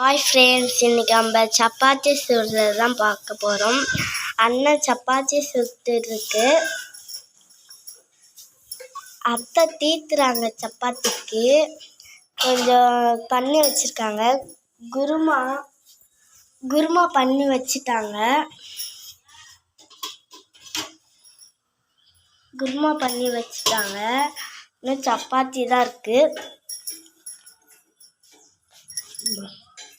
Hi friends இன்றைக்கி நம்ம சப்பாத்தி சுடுறது தான் பார்க்க போகிறோம் அண்ணன் சப்பாத்தி சுட்டுருக்கு. அத்தை தீத்துறாங்க சப்பாத்திக்கு. கொஞ்சம் பண்ணி வச்சுருக்காங்க. குருமா குருமா பண்ணி வச்சுட்டாங்க. குருமா பண்ணி வச்சுட்டாங்க. இன்னும் சப்பாத்தி தான் இருக்குது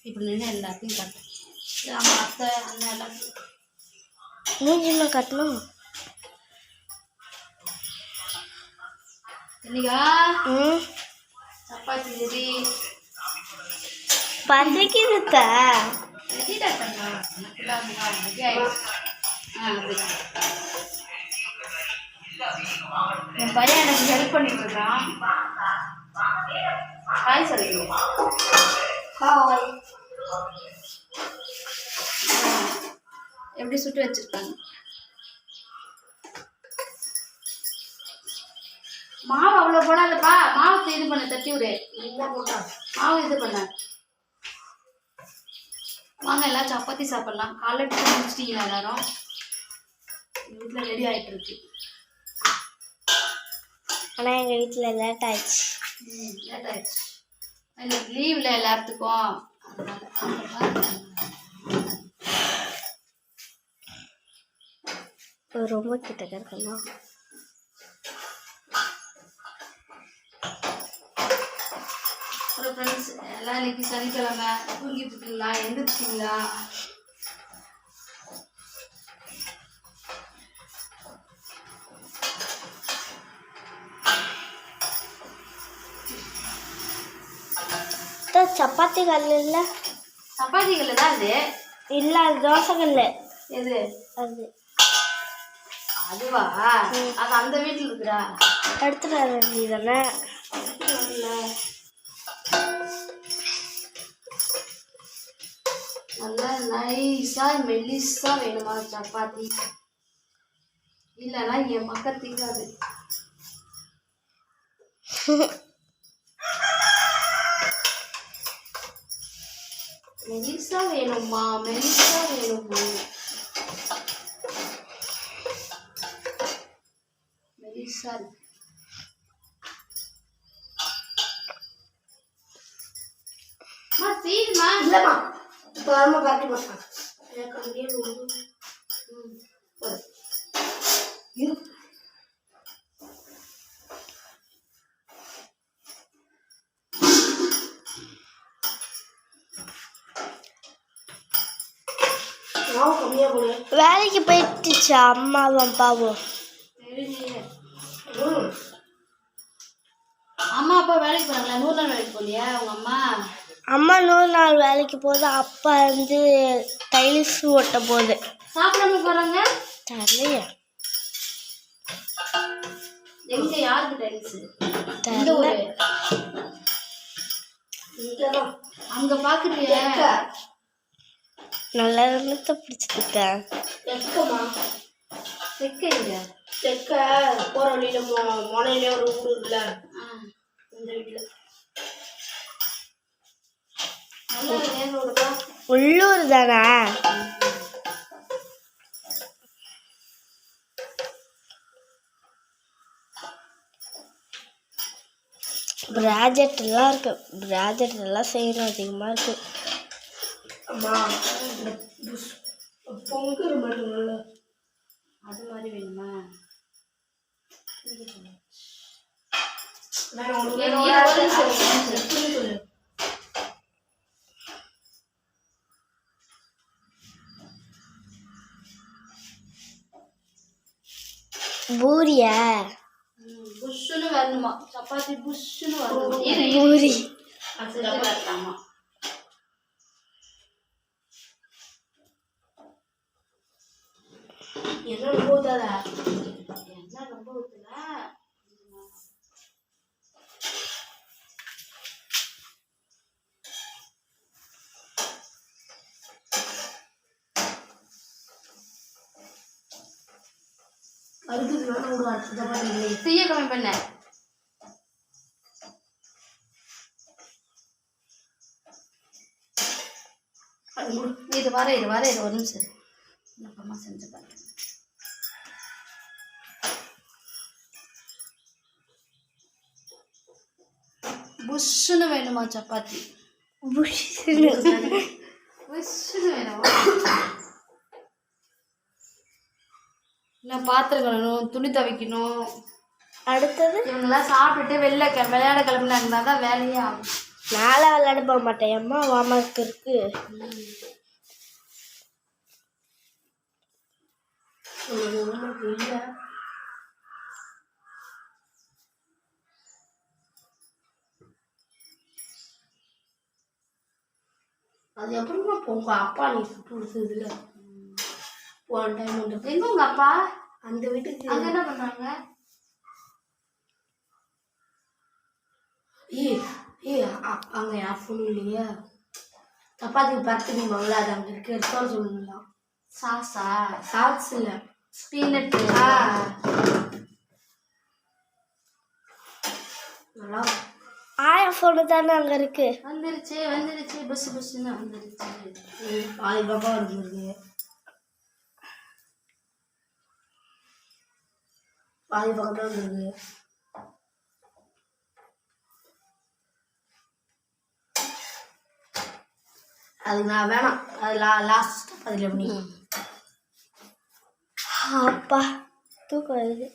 இப்போ நின்று எல்லாத்தையும் கட்டு நம்ம அத்தை அண்ணன் எல்லாத்தையும் மூஞ்சிமா கட்டணும்? இன்னைக்கா ம். சப்பாத்தி ரெடி. பசிக்குது தா ரெடிடா தங்கா. எனக்குலாம் ரெடி ஆயிடுச்சு ஆ அப்படிதான் என் பையன் எனக்கு ஹெல்ப் பண்ணிட்டு இருக்கான் ஹாய் சொல்லுங்க ஹாய் எப்படி சுட்டு வச்சிருக்காங்க மாவு அவ்வளோ போடாதப்பா. மாவு இது பண்ண தட்டி விடு. மாவு இது பண்ண. வாங்க எல்லாம் சப்பாத்தி சாப்பிடலாம். காலைல டிஃபன் முடிச்சிட்டீங்களா எல்லாரும்? வீட்டில் ரெடி ஆயிட்டு இருக்கு. ஆனால் எங்கள் வீட்டில் லேட் ஆயிடுச்சு. லேட் ஆயிடுச்சு. இன்னைக்கு லீவில் எல்லாத்துக்கும். ரொம்ப கிட்ட இருக்கணும். ஃப்ரெண்ட்ஸ் எல்லாம் இன்னைக்கு சனிக்கிழமை தூங்கிட்டு இருக்கீங்களா எந்திரிச்சிங்களா தான் சப்பாத்தி கல் இல்லை? சப்பாத்திகள் தான் இது இல்லை அது தோசை கல் எது? அது. அதுவா? அது அந்த வீட்டில் இருக்குடா எடுத்துட்டு வர வேண்டியதானே நல்லா நைஸா மெல்லிஸா வேணுமா சப்பாத்தி? இல்லைன்னா என் பக்கம் திங்காது. மெலிசா வேணுமா மெலிசா வேணுமா அம்மா தீருமா இல்லைம்மா இப்போ வரமா கட்டி போட்டான் எனக்கு அங்கேயே ம், போடு. இரு. வேலைக்கு போயிட்டுச்சா அம்மாவும் தெரியலையே. அம்மா அப்பா வேலைக்கு போறாங்களா? நூறு நாள் வேலைக்கு போகலையா உங்க அம்மா? அம்மா நூறு நாள் வேலைக்கு போகுது அப்பா வந்து டைல்ஸ் ஓட்ட போகுது. சாப்பிடாம போறாங்க? தெரியல எங்க யாருக்கு டைல்ஸ்? ஊரு. அங்க பாக்குறிய? நல்ல எண்ணத்தை பிடிச்சிருக்கேன் தெக்க எங்க தெக்க போற வழியில முனையில ஒரு ஊர் இருக்குல்ல. இந்த வீட்டுல உள்ளூர் தானே ப்ராஜெக்ட் எல்லாம் இருக்கு. ப்ராஜெக்ட் எல்லாம் செய்யணும் அதிகமா இருக்கு. அம்மா பொங்கல் மட்டும் அது மாதிரி வேணுமா பூரியா? புஷ்ஷுன்னு வரணுமா? சப்பாத்தி புஷ்ஷுன்னு வரணுமா. பூரி. அது அதுக்கு ஒரு அடுத்த தீய கம்மி பண்ண. இது வர இது வர இது ஒரு நிமிஷம் அப்புறமா செஞ்சு பாருங்க புஷ்ஷுன்னு வேணுமா சப்பாத்தி? புஷ்ஷுன்னு. புஷ்ஷுன்னு வேணுமா? நான் பாத்திரம் கழுவணும் துணி துவைக்கணும். அடுத்தது? இவங்கெல்லாம் சாப்பிட்டுட்டு வெளில கெ விளையாட கிளம்பினாங்கன்னா தான் வேலையே ஆகும். நாளை விளையாட போக மாட்டேன். அம்மா வாமாக்கு இருக்கு. அது எப்படிமா உங்க அப்பா நீ சுட்டு கொடுத்ததுல போன டைம் வந்து எங்க உங்க அப்பா? அந்த வீட்டுக்கு அங்க என்ன பண்றாங்க ஏ ஏ அங்க என் ஃபோன் இல்லையா? சப்பாத்தி பரத்துக்கு மங்களா அது அங்க இருக்கு. எடுத்தாலும் சொல்லலாம் சாஸா சாக்ஸ் இல்ல. பீனட். நல்லா ஆயா ஃபோனு தானே அங்கே இருக்கு. வந்துருச்சு வந்துருச்சு. பஸ் பஸ்ன்னு வந்துருச்சு. ம், பாதி பாப்பா இருந்தது பாதி பக்கத்துல இருந்தது அது நான் வேணாம் அது லா லாஸ்ட் அதில் எப்படி அப்பா தூக்கம் வருது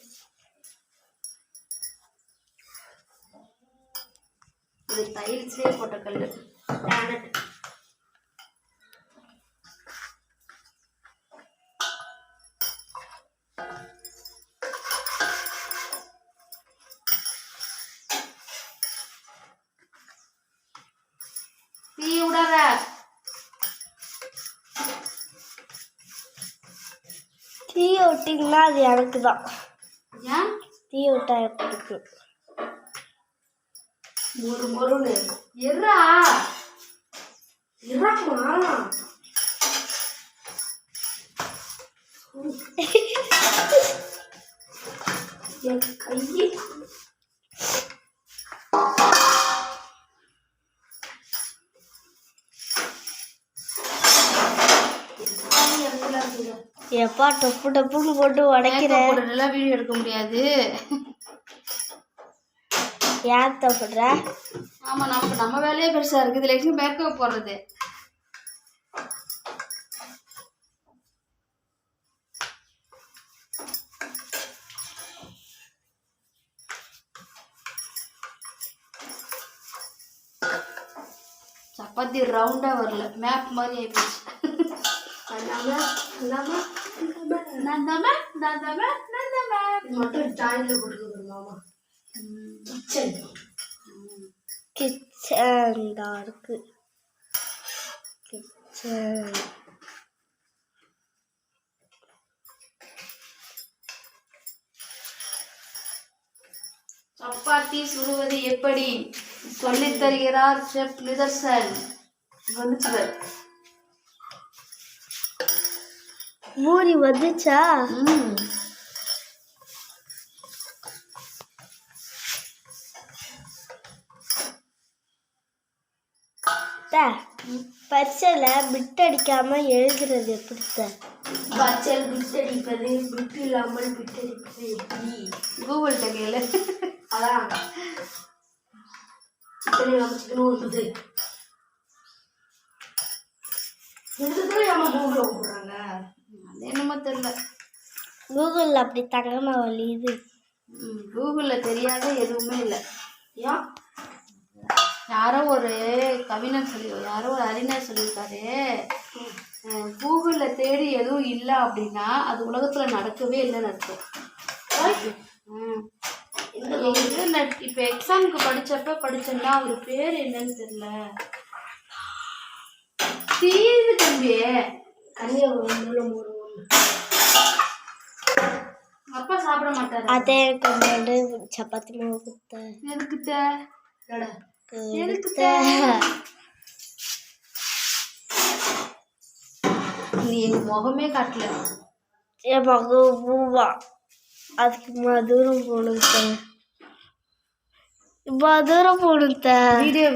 இது டைல்ஸ்லேயே போட்ட கல் கேரட் விட்டிங்கன்னா அது எனக்கு தான். தீய விட்டா எனக்கு பிடிக்கும் ஒரு மொருன்னு எர்ரா? இறாமா என் கையை. எப்பா டொப்பு டப்புன்னு போட்டு உடைக்கிற. மேக்கப் போட்டுட்டுலாம் வீடியோ எடுக்க முடியாது. ஏன் தப்புடுற? ஆமா நமக்கு நம்ம வேலையே பெருசா இருக்குது. இதுல எங்க மேக்கப் போடுறது. சப்பாத்தி ரவுண்டா வரல. மேப் மாதிரி ஆயிப்போச்சு. அல்லாம அல்லாம நந்தம நந்தம நந்தம மட்டும் ஜாயின்ல போட்டுக்கோங்க மாமா. கிச்சன் கிச்சன் தான் இருக்கு. கிச்சன். சப்பாத்தி சுடுவது எப்படி? சொல்லித் தருகிறார் செஃப் நிதர்சன். வந்துச்சு பூரி வந்துச்சா? ம் பரிசையில் பிட் அடிக்காம எழுதுறது எப்படித்த பச்சல் பிட்டடிப்பது பிட்டு இல்லாமல் பிட்டடிப்பது எப்படி? கூகுள்கிட்ட கேளு. அதான். சிக்கன் இல்லாமல் சிக்கன் இதுதான் நம்ம கூகுளில் கூப்பிடுறாங்க அது என்னமோ தெரியல. கூகுளில் அப்படி தங்கமா வலியுது ம், கூகுள்ல தெரியாத எதுவுமே இல்லை. ஏன்? யாரோ ஒரு கவிஞர் சொல்லி யாரோ ஒரு அறிஞர் சொல்லியிருக்காரு. கூகுள்ல தேடி எதுவும் இல்லை அப்படின்னா அது உலகத்துல நடக்கவே இல்லைன்னு அர்த்தம். நான் இப்ப எக்ஸாமுக்கு படிச்சப்ப படிச்சேன்னா அவர் பேர் என்னன்னு தெரியல. தீவு தம்பி கன்னியாகுமரியில் ஒரு ஒன்று அப்பா சாப்பிட மாட்டாரு. அதே கொஞ்சோண்டு சப்பாத்தி மாவு கொடுத்த. எதுக்கு தே- என்னடா எதுக்கு கொடுத்த நீ எங்க முகமே காட்டல. என் மகம் பூவா. அதுக்கு இவ்வளோ தூரம் போகணும் மதுரம் போகணும் வீடியோ